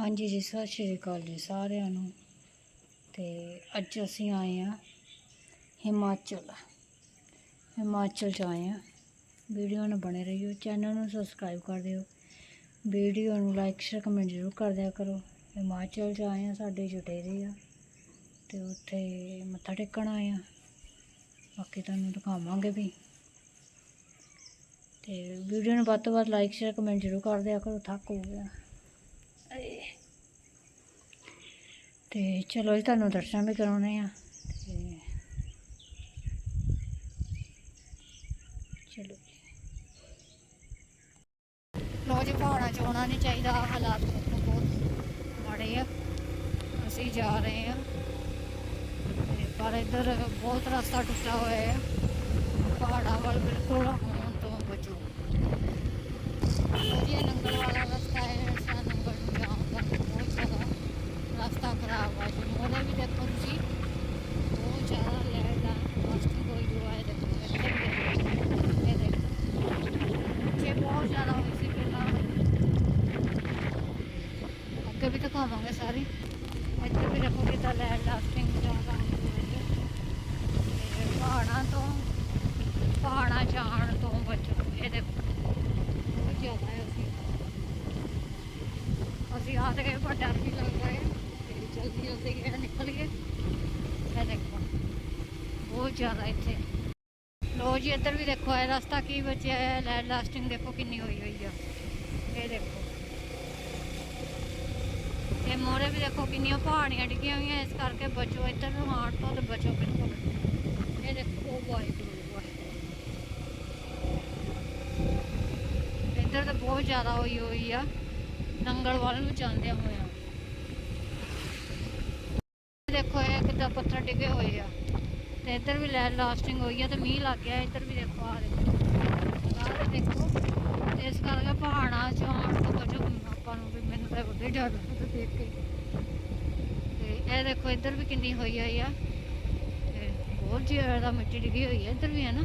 ਹਾਂਜੀ ਜੀ, ਸਤਿ ਸ਼੍ਰੀ ਅਕਾਲ ਜੀ ਸਾਰਿਆਂ ਨੂੰ। ਤੇ ਅੱਜ ਅਸੀਂ ਆਏ ਆ ਹਿਮਾਚਲ। ਹਿਮਾਚਲ ਚ ਆਏ ਆ ਵੀਡੀਓ ਨੂੰ ਬਣੇ ਰਹੀਓ, ਚੈਨਲ ਨੂੰ ਸਬਸਕ੍ਰਾਈਬ ਕਰ ਦਿਓ। ਵੀਡੀਓ ਨੂੰ ਲਾਈਕ, ਸ਼ੇਅਰ, ਕਮੈਂਟ ਜ਼ਰੂਰ ਕਰ ਦਿਆ ਕਰੋ। ਹਿਮਾਚਲ ਚ ਆਏ ਆ ਸਾਡੇ ਜਟੇਰੇ ਆ। ਤੇ ਉੱਥੇ ਮੱਥਾ ਟੇਕਣ ਆਏ ਆ ਬਾਕੀ ਤੁਹਾਨੂੰ ਦਿਖਾਵਾਂਗੇ ਵੀ। ਤੇ ਵੀਡੀਓ ਨੂੰ ਵੱਧ ਤੋਂ ਵੱਧ ਲਾਈਕ, ਸ਼ੇਅਰ, ਕਮੈਂਟ ਜ਼ਰੂਰ ਕਰ ਦਿਆ ਕਰੋ, ਥੱਕ ਹੋ ਗਿਆ। ਤੇ ਚਲੋ ਜੀ, ਤੁਹਾਨੂੰ ਦਰਸ਼ਨ ਵੀ ਕਰਾਉਣੇ ਆ, ਤੇ ਚਲੋ ਜੀ। ਲੋ ਜੀ, ਪਹਾੜਾਂ 'ਚ ਆਉਣਾ ਨਹੀਂ ਚਾਹੀਦਾ, ਹਾਲਾਤ ਦੇਖੋ ਬਹੁਤ ਮਾੜੇ ਆ। ਅਸੀਂ ਜਾ ਰਹੇ ਆ ਪਰ ਇੱਧਰ ਬਹੁਤ ਰਸਤਾ ਟੁੱਟਾ ਹੋਇਆ ਆ। ਪਹਾੜਾਂ ਵੱਲ ਬਿਲਕੁਲ ਹੋਣ ਤੋਂ ਬਚੋ। ਵਧੀਆ ਨੰਗਲ ਵਾਲਾ ਰਸਤਾ ਹੈ ਇਸ ਨੰਗਲ ਨੂੰ ਜਾਣ ਦਾ ਬਹੁਤ ਜ਼ਿਆਦਾ ਰਸਤਾ ਖਰਾਬ ਆ ਜੀ। ਮੋਰੇ ਵੀ ਦੇਖੋ ਤੁਸੀਂ, ਬਹੁਤ ਜ਼ਿਆਦਾ ਲੈਟ ਦਾ ਰਸਤੇ ਹੋਈ ਹੋਇਆ ਹੈ ਦੇਖੋ, ਇੱਥੇ ਵੀ ਦੇਖੋ। ਇਹ ਬਹੁਤ ਜ਼ਿਆਦਾ ਹੋਈ ਸੀ ਪਹਿਲਾਂ। ਅੱਗੇ ਵੀ ਦਿਖਾਵਾਂਗੇ ਸਾਰੀ। ਇੱਥੇ ਵੀ ਦੇਖੋ ਕਿਤਾ ਲੈਟ ਲਾਸਟਿੰਗ ਜ਼ਿਆਦਾ ਹੁੰਦੀ ਪਹਾੜਾਂ ਤੋਂ, ਪਹਾੜਾਂ ਜਾਣ ਤੋਂ ਬਚੋ। ਇਹ ਦੇਖੋ, ਬਹੁਤ ਜ਼ਿਆਦਾ ਹੈ ਅਸੀਂ। ਅਸੀਂ ਆ ਤੇ ਗਏ, ਪਰ ਡਰ ਵੀ ਲੱਗਦਾ ਹੈ। ਜਲਦੀ ਜਲਦੀ ਗਏ ਨਿਕਲ ਗਏ ਇਹ ਦੇਖੋ, ਬਹੁਤ ਜ਼ਿਆਦਾ ਇੱਥੇ। ਲੋ ਜੀ, ਇੱਧਰ ਵੀ ਦੇਖੋ, ਇਹ ਰਸਤਾ ਕੀ ਬਚਿਆ ਹੈ ਲੈਡ ਲਾਸਟਿੰਗ ਦੇਖੋ ਕਿੰਨੀ ਹੋਈ ਹੋਈ ਆ। ਇਹ ਦੇਖੋ। ਤੇ ਮੋਰੇ ਵੀ ਦੇਖੋ ਕਿੰਨੀਆਂ ਪਹਾੜੀਆਂ ਡਿੱਗੀਆਂ ਹੋਈਆਂ, ਇਸ ਕਰਕੇ ਬਚੋ, ਇੱਧਰ ਨੂੰ ਆਉਣ ਤੋਂ ਤੇ ਬਚੋ ਬਿਲਕੁਲ। ਇਹ ਦੇਖੋ, ਉਹ ਵਾਹਿਗੁਰੂ ਵਾਹਿਗੁਰੂ। ਇੱਧਰ ਤਾਂ ਬਹੁਤ ਜ਼ਿਆਦਾ ਹੋਈ ਹੋਈ ਆ। ਨੰਗਲ ਵੱਲ ਨੂੰ ਜਾਂਦਿਆਂ ਹੋਇਆ। ਦੇਖੋ ਇਹ ਕਿੱਦਾਂ ਪੱਥਰ ਡਿੱਗੇ ਹੋਏ ਆ। ਤੇ ਇੱਧਰ ਵੀ ਲੈਡ ਲਾਸਟਿੰਗ ਹੋਈ ਆ ਤੇ ਮੀਂਹ ਲੱਗ ਗਿਆ, ਇੱਧਰ ਵੀ ਦੇਖੋ ਆ ਦੇਖੋ। ਦੇਖੋ ਇਸ ਕਰਕੇ ਪਹਾੜਾਂ ਚ ਆਉਣ ਤੋਂ ਬਚੋ, ਆਪਾਂ ਨੂੰ ਵੀ ਮੈਨੂੰ ਤਾਂ ਬੜੇ ਡਰ ਲੱਗਦਾ ਦੇਖ ਕੇ। ਤੇ ਇਹ ਦੇਖੋ, ਇੱਧਰ ਵੀ ਕਿੰਨੀ ਹੋਈ ਹੋਈ ਆ। ਤੇ ਬਹੁਤ ਜ਼ਿਆਦਾ ਮਿੱਟੀ ਡਿੱਗੀ ਹੋਈ ਆ, ਇੱਧਰ ਵੀ ਹੈ ਨਾ।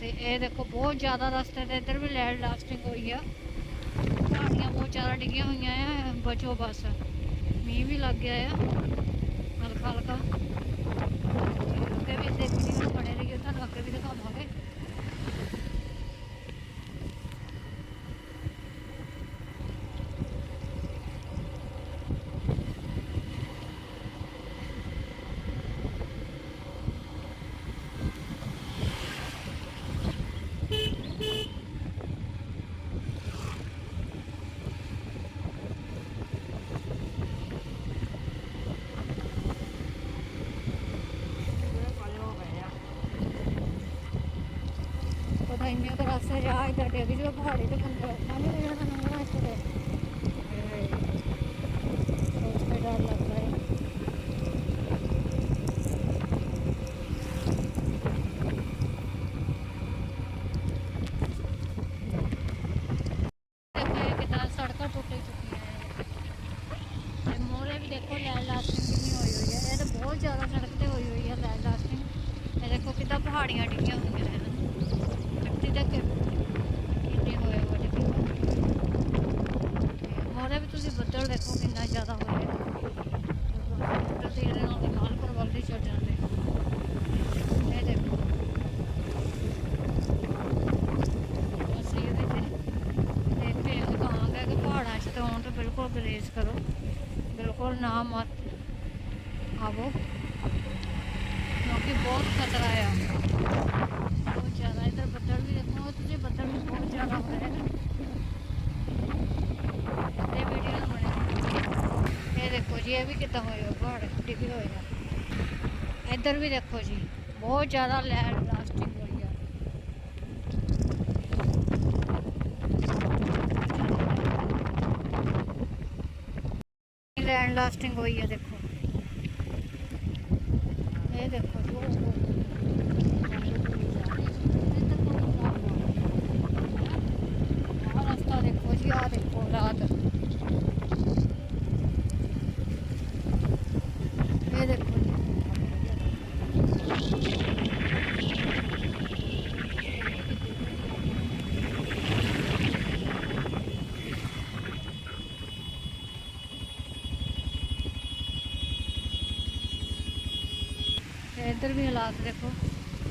ਤੇ ਇਹ ਦੇਖੋ, ਬਹੁਤ ਜ਼ਿਆਦਾ ਰਸਤੇ ਤੇ ਇੱਧਰ ਵੀ ਲੈਡ ਲਾਸਟਿੰਗ ਹੋਈ ਆ। ਪਹਾੜੀਆਂ ਬਹੁਤ ਜ਼ਿਆਦਾ ਡਿੱਗੀਆਂ ਹੋਈਆਂ ਆ, ਬਚੋ ਬਸ। ਮੀਂਹ ਵੀ ਲੱਗ ਗਿਆ ਆ ਹਲਕਾ ਹਲਕਾ ਤੇ ਵੀ ਦੇਖੀ ਵੀਡੀਓ ਨੂੰ ਬਣੇ ਰਹੀਓ ਤੁਹਾਨੂੰ ਅੱਗੇ ਵੀ ਦਿਖਾਵਾਂਗੇ ਪਤਾ ਇੰਨੇ ਕੁ ਰਸਤੇ ਜਾ ਇੱਧਰ ਡਿੱਗ ਜਾਓ ਪਹਾੜੀ ਤੇ ਬੰਦਾ ਔਖਾ ਨਹੀਂ ਹੋ ਜਾਣਾ ਨੰਗਣਾ ਇੱਥੇ ਤੇ ਉਸ ਤੇ ਡਰ ਲੱਗਦਾ ਹੈ ਦੇਖੋ ਇਹ ਕਿੱਦਾਂ ਸੜਕਾਂ ਟੁੱਟ ਚੁੱਕੀਆਂ ਹੈ ਤੇ ਮੋਰੇ ਵੀ ਦੇਖੋ ਲੈਂਡ ਲਾਸਟਿੰਗ ਕਿੰਨੀ ਹੋਈ ਹੋਈ ਹੈ ਇਹ ਤਾਂ ਬਹੁਤ ਜ਼ਿਆਦਾ ਸੜਕ ਤੇ ਹੋਈ ਹੋਈ ਹੈ ਲੈਂਡ ਲਾਸਟਿੰਗ ਇਹ ਦੇਖੋ ਕਿੱਦਾਂ ਪਹਾੜੀਆਂ ਡਿੱਗੀਆਂ ਹੋਈਆਂ ਨੇ ਮਿੱਟੀ ਦੇ ਕਿ ਕਿੰਨੇ ਹੋਏ ਹੋਏ ਡਿੱਗੇ ਮੋਰੇ ਵੀ ਦੇਖੋ ਕਿੰਨਾ ਜ਼ਿਆਦਾ ਹੋਇਆ ਬੱਦਲ ਤੇ ਇਹਦੇ ਨਾਲ ਦੀ ਮਾਲਪੁਰ ਵੱਲ ਦੀ ਜਾਂਦੇ। ਇਹ ਦੇਖੋ। ਅਸੀਂ ਇਹਦੇ ਤੇ ਦੇਖ ਕੇ ਇਹ ਕਹਾਂਗੇ ਕਿ ਪਹਾੜਾਂ 'ਚ ਤਾਂ ਆਉਣ ਤੋਂ ਬਿਲਕੁਲ ਗਰੇਜ਼ ਕਰੋ। ਬਿਲਕੁਲ ਨਾ ਮਤ ਆਵੋ। ਕਿਉਂਕਿ ਬਹੁਤ ਖਤਰਾ ਆ ਬਹੁਤ ਜ਼ਿਆਦਾ ਇਧਰ ਬੱਦਲ ਵੀ ਦੇਖੋ ਤੁਸੀਂ ਬੱਦਲ ਵੀ ਬਹੁਤ ਜ਼ਿਆਦਾ ਹੋ ਰਹੇ ਨੇ ਤੇ ਵੀਡੀਓ ਨੂੰ ਬਣੇ ਇਹ ਦੇਖੋ ਜੀ ਇਹ ਵੀ ਕਿੱਦਾਂ ਹੋਏ ਹੋ ਪਹਾੜ ਡਿੱਗੇ ਹੋਏ ਆ ਇੱਧਰ ਵੀ ਦੇਖੋ ਜੀ, ਬਹੁਤ ਜ਼ਿਆਦਾ ਲੈਂਡ ਬਲਾਸਟਿੰਗ ਹੋਈ ਆ। ਲੈਂਡ ਲਾਸਟਿੰਗ ਹੋਈ ਆ ਦੇਖੋ ਇਹ ਦੇਖੋ ਜੀ ਉਹ- ਉਹ- ਆਹ ਰਸਤਾ ਦੇਖੋ ਜੀ ਆ ਦੇਖੋ ਰਾਤ ਇਹ ਦੇਖੋ ਜੀ ਇੱਧਰ ਵੀ ਹਾਲਾਤ ਦੇਖੋ।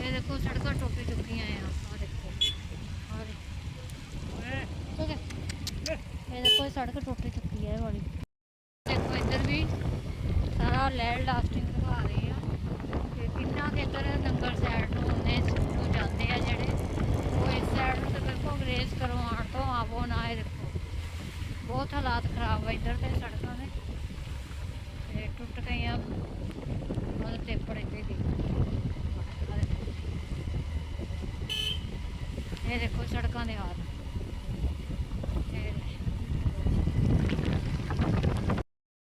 ਇਹ ਦੇਖੋ ਸੜਕਾਂ ਟੁੱਟ ਚੁੱਕੀਆਂ ਆ। ਆ ਦੇਖੋ ਆ ਇਹ ਦੇਖੋ ਸੜਕ ਟੁੱਟ ਚੁੱਕੀ ਹੈ ਇਹ ਵਾਲੀ। ਦੇਖੋ ਇੱਧਰ ਵੀ ਸਾਰਾ ਲੈਡ ਲਾਸਟਿੰਗ ਦਿਖਾ ਰਹੀ ਆ। ਤੇ ਕਿੰਨਾ ਕੁ ਇੱਧਰ ਨੰਗਲ ਸਾਈਡ ਨੂੰ ਨੇ ਨੂੰ ਜਾਂਦੇ ਆ ਜਿਹੜੇ। ਉਹ ਇਸ ਸਾਈਡ ਨੂੰ ਤੇ ਬਿਲਕੁਲ ਗ੍ਰੇਸ ਕਰਵਾਉਣ ਤੋਂ ਆਵੋ ਨਾ, ਇਹ ਦੇਖੋ। ਬਹੁਤ ਹਾਲਾਤ ਖਰਾਬ ਆ ਇੱਧਰ ਤੇ ਸੜਕਾਂ ਦੇ। ਤੇ ਟੁੱਟ ਗਈਆਂ ਮਤਲਬ ਟੇਪੜ ਇੱਥੇ ਦੀ ਆਹ ਦੇਖੋ। ਇਹ ਦੇਖੋ ਸੜਕਾਂ ਦੇ ਹਾਲ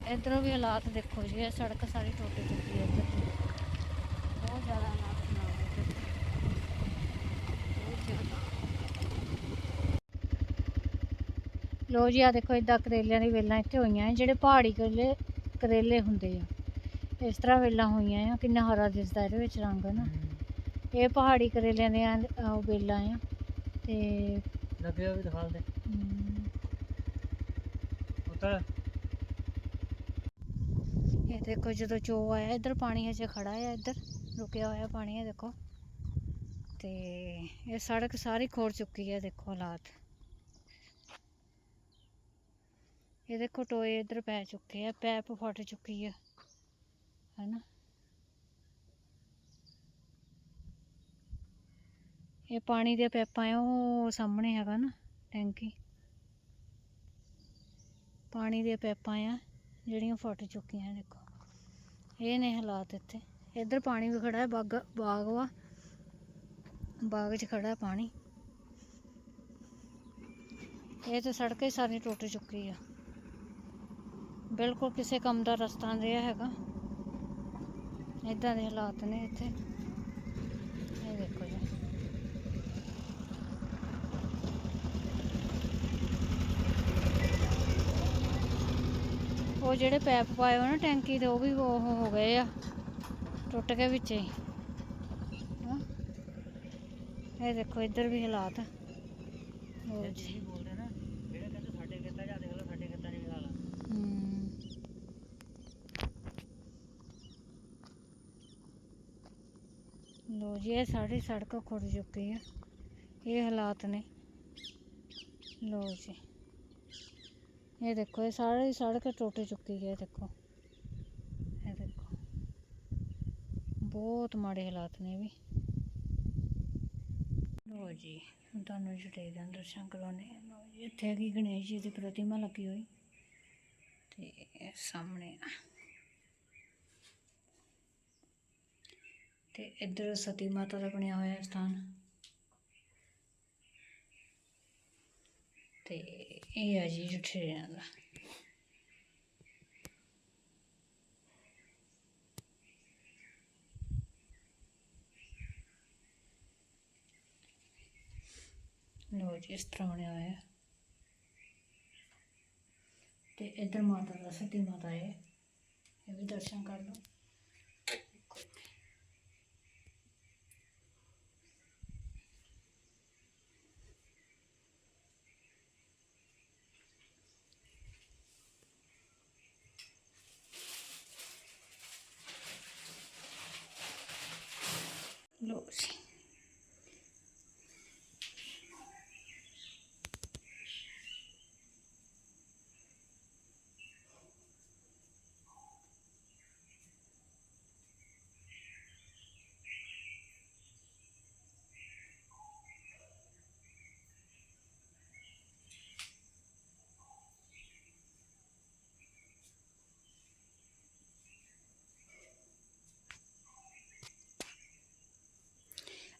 ਇਹ ਇੱਧਰੋਂ ਵੀ ਹਾਲਾਤ ਦੇਖੋ ਜੀ ਇਹ ਸੜਕ ਸਾਰੀ ਟੁੱਟ ਚੁੱਕੀ ਹੈ ਇੱਧਰ। ਬਹੁਤ ਜ਼ਿਆਦਾ ਹਾਲਾਤ ਖਰਾਬ ਲੋ ਜੀ ਆ ਦੇਖੋ ਇਦਾਂ ਕਰੇਲਿਆਂ ਦੀ ਵੇਲਾਂ ਇੱਥੇ ਹੋਈਆਂ ਹੈ ਜਿਹੜੇ ਪਹਾੜੀ ਕਰੇਲੇ ਕਰੇਲੇ ਹੁੰਦੇ ਆ। ਇਸ ਤਰ੍ਹਾਂ ਵੇਲਾਂ ਹੋਈਆਂ ਆ ਕਿੰਨਾ ਹਰਾ ਦਿਸਦਾ ਇਹਦੇ ਵਿੱਚ ਰੰਗ ਨਾ ਇਹ ਪਹਾੜੀ ਕਰੇਲਿਆਂ ਦੀਆਂ ਵੇਲਾਂ ਆ ਤੇ ਲੱਗੇ ਹੋਏ ਵੀ ਦਿਖਾ ਦੇ ਉਤਰ ਦੇਖੋ ਜਦੋਂ ਚੋ ਆਇਆ ਇੱਧਰ, ਪਾਣੀ ਹਜੇ ਖੜਾ ਆ ਇੱਧਰ, ਰੁਕਿਆ ਹੋਇਆ ਪਾਣੀ ਹੈ ਦੇਖੋ। ਤੇ ਇਹ ਸੜਕ ਸਾਰੀ ਖੋੜ ਚੁੱਕੀ ਹੈ ਦੇਖੋ ਹਾਲਾਤ। ਇਹ ਦੇਖੋ ਟੋਏ ਇੱਧਰ ਪੈ ਚੁੱਕੇ ਆ, ਪੈਪ ਫਟ ਚੁੱਕੀ ਹੈ ਹੈਨਾ। ਇਹ ਪਾਣੀ ਦੇ ਪੈਪਾਂ ਆ, ਉਹ ਸਾਹਮਣੇ ਹੈਗਾ ਨਾ, ਟੈਂਕੀ। ਪਾਣੀ ਦੇ ਪੈਪਾਂ ਆ, ਜਿਹੜੀਆਂ ਫਟ ਚੁੱਕੀਆਂ, ਦੇਖੋ। ਇਹ ਨੇ ਹਾਲਾਤ ਇੱਥੇ। ਇੱਧਰ ਪਾਣੀ ਵੀ ਖੜਾ ਹੈ, ਬਾਗ ਬਾਗ ਵਾ। ਬਾਗ 'ਚ ਖੜਾ ਪਾਣੀ। ਇਹ ਤੇ ਸੜਕ ਹੀ ਸਾਰੀ ਟੁੱਟ ਚੁੱਕੀ ਆ। ਬਿਲਕੁਲ ਕਿਸੇ ਕੰਮ ਦਾ ਰਸਤਾ ਨਹੀਂ ਰਿਹਾ ਹੈਗਾ। ਇਦਾਂ ਦੇ ਹਾਲਾਤ ਨੇ ਇੱਥੇ ਇਹ ਦੇਖੋ ਜੀ ਉਹ ਜਿਹੜੇ ਪੈਪ ਪਾਏ ਹੋਏ ਨਾ ਟੈਂਕੀ ਦੇ ਉਹ ਵੀ ਉਹ ਹੋ ਗਏ ਆ। ਟੁੱਟ ਕੇ ਵਿੱਚੇ ਹੀ। ਹਾਂ। ਇਹ ਦੇਖੋ ਇੱਧਰ ਵੀ ਹਾਲਾਤ। ਲਓ ਇਹ ਜੀ ਜੀ ਬੋਲਦੇ ਨਾ ਜਿਹੜੇ ਕਹਿੰਦੇ ਸਾਡੇ ਖੇਤਾਂ ਜਾ ਦੇਖ ਲਓ ਸਾਡੇ ਖੇਤਾਂ 'ਚ ਵੀ ਹਾਲ ਆ ਹਮ। ਲੋ ਜੀ ਇਹ ਸਾਰੀ ਸੜਕ ਖੁਰ ਚੁੱਕੀ ਆ। ਇਹ ਹਾਲਾਤ ਨੇ। ਲੋ ਜੀ। ਇਹ ਦੇਖੋ, ਇਹ ਸਾਰੀ ਸੜਕ ਟੁੱਟ ਚੁੱਕੀ ਹੈ ਦੇਖੋ। ਇਹ ਦੇਖੋ। ਬਹੁਤ ਮਾੜੇ ਹਾਲਾਤ ਨੇ ਵੀ। ਲੋ ਜੀ, ਹੁਣ ਤੁਹਾਨੂੰ ਜਿਹੜੇ ਦੇ ਦਰਸ਼ਨ ਕਰਾਉਣੇ ਇੱਥੇ ਹੈਗੀ ਗਣੇਸ਼ ਜੀ ਦੀ ਪ੍ਰਤਿਮਾ ਲੱਗੀ ਹੋਈ। ਤੇ ਸਾਹਮਣੇ ਤੇ ਇੱਧਰ ਸਤੀ ਮਾਤਾ ਦਾ ਬਣਿਆ ਹੋਇਆ ਸਥਾਨ। ਤੇ ਇਹ ਆ ਜੀ ਜਠੇਰਿਆਂ ਦਾ। ਲੋ ਜੀ, ਇਸ ਤਰ੍ਹਾਂ ਬਣਿਆ ਹੋਇਆ। ਤੇ ਇੱਧਰ ਮਾਤਾ ਦਾ, ਸਤੀ ਮਾਤਾ ਹੈ ਇਹ ਵੀ ਦਰਸ਼ਨ ਕਰ ਲਓ। ਲੋ ਜੀ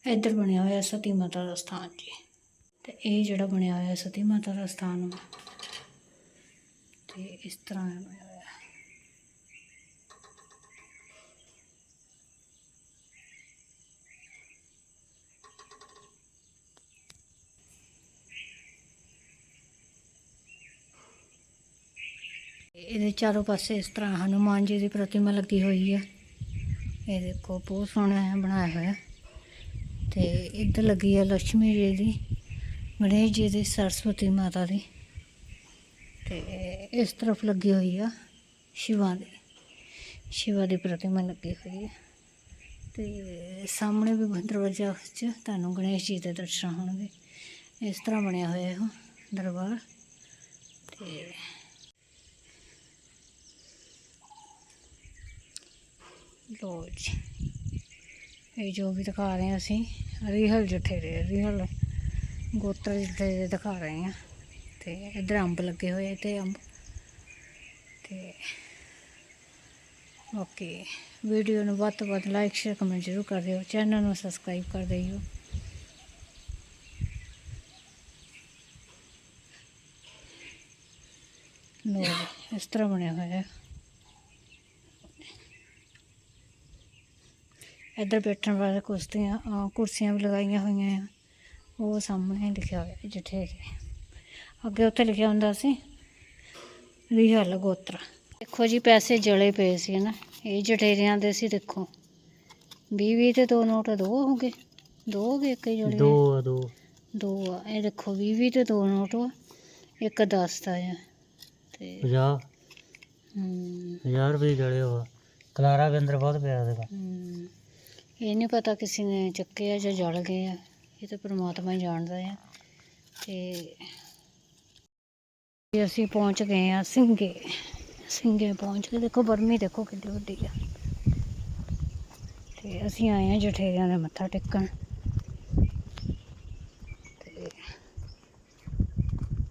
ਇੱਧਰ ਬਣਿਆ ਹੋਇਆ ਸਤੀ ਮਾਤਾ ਦਾ ਸਥਾਨ ਜੀ। ਤੇ ਇਹ ਜਿਹੜਾ ਬਣਿਆ ਹੋਇਆ ਸਤੀ ਮਾਤਾ ਦਾ ਸਥਾਨ ਵਾ, ਤੇ ਇਸ ਤਰ੍ਹਾਂ ਬਣਿਆ ਹੋਇਆ। ਇਹਦੇ ਚਾਰੋਂ ਪਾਸੇ ਇਸ ਤਰ੍ਹਾਂ ਹਨੂਮਾਨ ਜੀ ਦੀ ਪ੍ਰਤਿਮਾ ਲੱਗੀ ਹੋਈ ਹੈ ਇਹ ਦੇਖੋ ਬਹੁਤ ਸੋਹਣਾ ਬਣਾਇਆ ਹੋਇਆ। ਤੇ ਇੱਧਰ ਲੱਗੀ ਆ ਲక్ష్ਮੀ ਜੀ ਦੀ, ਗਣੇਸ਼ ਜੀ ਦੀ, ਸਰਸਵਤੀ ਮਾਤਾ ਦੀ। ਤੇ ਇਸ ਤਰਫ ਲੱਗੀ ਹੋਈ ਆ ਸ਼ਿਵਾ ਦੀ ਸ਼ਿਵਾ ਦੀ ਪ੍ਰਤਿਮਾ ਲੱਗੀ ਹੋਈ ਹੈ ਤੇ ਸਾਹਮਣੇ ਵੀ ਦਰਵਾਜ਼ਾ 'ਚ, ਤੁਹਾਨੂੰ ਗਣੇਸ਼ ਜੀ ਦੇ ਦਰਸ਼ਨ ਹੋਣਗੇ। ਇਸ ਤਰ੍ਹਾਂ ਬਣਿਆ ਹੋਇਆ ਇਹ ਦਰਬਾਰ। ਤੇ ਲੋ ਜੀ। ਇਹ ਜੋ ਵੀ ਦਿਖਾ ਰਹੇ ਹਾਂ ਅਸੀਂ, ਰੀਹਲ ਜਠੇਰੇ, ਰੀਹਲ ਗੋਤਰ ਜਠੇਰੇ ਦਿਖਾ ਰਹੇ ਹਾਂ। ਤੇ ਇਧਰ ਅੰਬ ਲੱਗੇ ਹੋਏ ਤੇ ਅੰਬ। ਤੇ ਓਕੇ ਵੀਡੀਓ ਨੂੰ ਵੱਧ ਤੋਂ ਵੱਧ ਲਾਈਕ, ਸ਼ੇਅਰ, ਕਮੈਂਟ ਜ਼ਰੂਰ ਕਰ ਦਿਓ। ਚੈਨਲ ਨੂੰ ਸਬਸਕ੍ਰਾਈਬ ਕਰ ਦਿਓ। ਲੋ ਇਸ ਤਰ੍ਹਾਂ ਬਣਿਆ ਹੋਇਆ ਹੈ। ਇੱਧਰ ਬੈਠਣ ਵਾਲੇ ਕੁਰਸੀਆਂ ਕੁਰਸੀਆਂ ਵੀ ਲਗਾਈਆਂ ਹੋਈਆਂ ਆ। ਉਹ ਸਾਹਮਣੇ ਲਿਖਿਆ ਹੋਇਆ ਜਠੇਰੇ ਅੱਗੇ ਉੱਥੇ ਲਿਖਿਆ ਹੁੰਦਾ ਸੀ ਰਿਹਲ ਗੋਤਰਾ। ਦੇਖੋ ਜੀ ਪੈਸੇ ਜਲੇ ਪਏ ਸੀ ਨਾ ਇਹ ਜਠੇਰਿਆਂ ਦੇ ਸੀ ਦੇਖੋ। 20 20 ਤੇ ਦੋ ਨੋਟ ਦੋ ਹੋ ਗਏ। ਦੋ ਹੋ ਗਏ ਇੱਕ ਹੀ ਜੁੜੇ ਦੋ ਆ ਦੋ। ਦੋ ਆ। ਇਹ ਦੇਖੋ 20 20 ਤੇ ਦੋ ਨੋਟ ਆ। ਇੱਕ 10 ਦਾ ਆ। ਤੇ 50 ਹਮ, 1000 ਰੁਪਏ ਜੜੇ ਹੋ ਕਲਾਰਾ ਅੰਦਰ ਬਹੁਤ ਪਿਆ ਹਮ, ਇਹ ਨਹੀਂ ਪਤਾ ਕਿਸੇ ਨੇ ਚੱਕੇ ਆ ਜਾਂ ਜਲ ਗਏ ਆ। ਇਹ ਤਾਂ ਪ੍ਰਮਾਤਮਾ ਹੀ ਜਾਣਦਾ ਆ। ਤੇ ਅਸੀਂ ਪਹੁੰਚ ਗਏ ਆ ਸਿੰਘੇ ਸਿੰਘੇ ਪਹੁੰਚ ਕੇ ਦੇਖੋ ਬਰਮੀ ਦੇਖੋ ਕਿੱਡੀ ਵੱਡੀ ਆ। ਤੇ ਅਸੀਂ ਆਏ ਆ ਜਠੇਰਿਆਂ ਦੇ ਮੱਥਾ ਟੇਕਣ। ਤੇ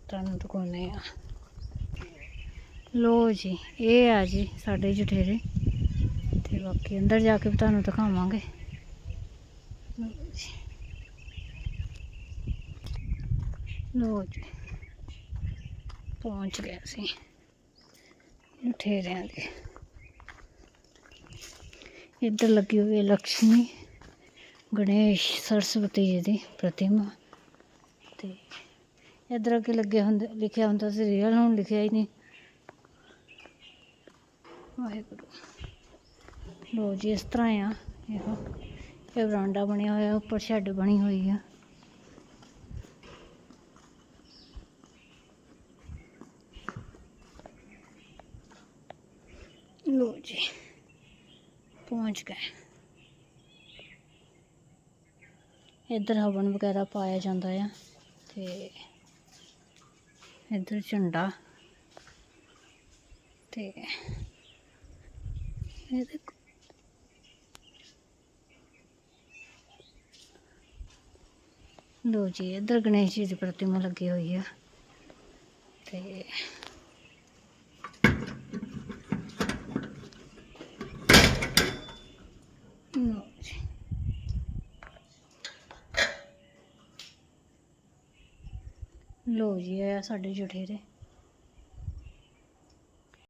ਤੁਹਾਨੂੰ ਦਿਖਾਉਂਦੇ ਆ। ਲੋ ਜੀ, ਇਹ ਆ ਜੀ ਸਾਡੇ ਜਠੇਰੇ। ਤੇ ਬਾਕੀ ਅੰਦਰ ਜਾ ਕੇ ਵੀ ਤੁਹਾਨੂੰ ਦਿਖਾਵਾਂਗੇ। ਲੋ ਜੀ। ਪਹੁੰਚ ਗਏ ਸੀ ਠੇਰਿਆਂ ਦੇ। ਇੱਧਰ ਲੱਗੀ ਹੋਈ ਹੈ ਲక్ష్ਮੀ ਗਣੇਸ਼ ਸਰਸਵਤੀ ਜੀ ਦੀ ਪ੍ਰਤਿਮਾ। ਤੇ ਇੱਧਰ ਅੱਗੇ ਲੱਗੇ ਹੁੰਦੇ, ਲਿਖਿਆ ਹੁੰਦਾ ਸੀ ਰੀਅਲ ਹੁਣ ਲਿਖਿਆ ਹੀ ਨਹੀਂ। ਵਾਹਿਗੁਰੂ। ਲੋ ਜੀ, ਇਸ ਤਰ੍ਹਾਂ ਆ ਇਹੋ। ਇਹ ਵਰਾਂਡਾ ਬਣਿਆ ਹੋਇਆ, ਉੱਪਰ ਸ਼ੈੱਡ ਬਣੀ ਹੋਈ ਆ। ਲੋ ਜੀ, ਪਹੁੰਚ ਗਏ। ਇੱਧਰ ਹਵਨ ਵਗੈਰਾ ਪਾਇਆ ਜਾਂਦਾ ਆ, ਤੇ ਇੱਧਰ ਝੰਡਾ, ਤੇ ਇਹ ਦੇਖੋ ਲੋ ਜੀ, ਇੱਧਰ ਗਣੇਸ਼ ਜੀ ਦੀ ਪ੍ਰਤਿਮਾ ਲੱਗੀ ਹੋਈ ਆ। ਤੇ ਲੋ ਜੀ। ਇਹ ਆ ਸਾਡੇ ਜਠੇਰੇ।